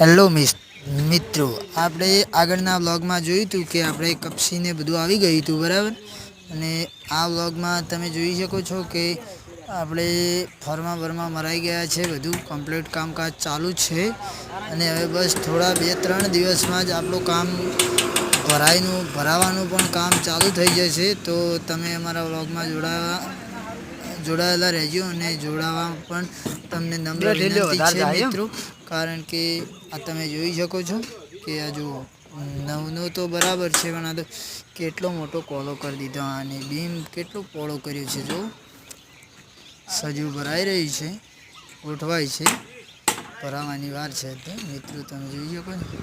Hello miss, મિત્રો, આપણે આગળના વ્લોગમાં જોયું હતું કે આપણે કપસીને બધું આવી ગયું હતું, બરાબર? અને આ વ્લોગમાં તમે જોઈ શકો છો કે આપણે ફર્મા બરમાં મરાઈ ગયા છે, બધું કમ્પ્લીટ કામકાજ ચાલુ છે. અને હવે બસ થોડા બે ત્રણ દિવસમાં જ આપણું કામ ભરાઈનું, ભરાવાનું પણ કામ ચાલુ થઈ જશે. તો તમે અમારા વ્લોગમાં જોડાવા જોડાયેલા રહેજો અને જોડાવા પણ તમને નમ્ર વિનંતી છે મિત્રો. કારણ કે આ તમે જોઈ શકો છો કે આ જુઓ નવનો તો બરાબર છે પણ આ તો કેટલો મોટો કોલો કરી દીધો અને બીમ કેટલો પોળો કર્યો છે જો. સજુ ભરાઈ રહી છે ગોઠવાય છે. ભરાવાની વાર છે તો મિત્રો તમે જોઈ શકો છો.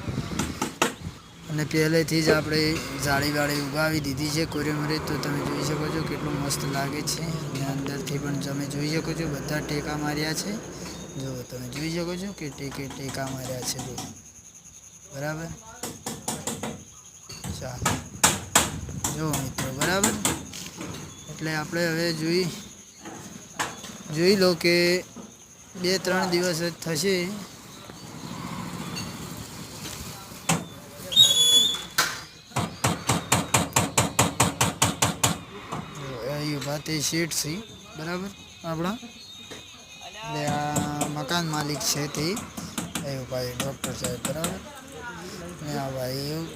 અને પહેલેથી જ આપણે જાળી વાળી ઉગાવી દીધી છે કોરેમરે તો તમે જોઈ શકો છો કેટલું મસ્ત લાગે છે. અને અંદરથી પણ તમે જોઈ શકો છો બધા ટેકા માર્યા છે. જો તમે જોઈ શકો છો કે ટેકે ટેકા માર્યા છે જો બરાબર? ચાલો. જો મિત્રો, બરાબર? એટલે આપણે હવે જોઈ જોઈ લો કે બે ત્રણ દિવસ જ થશે. ઊભા તે શેઠ છે, બરાબર? આપણા? એટલે આ મકાન માલિક છે તે. એ ભાઈ ડૉક્ટર સાહેબ, બરાબર? ને આ ભાઈ એવું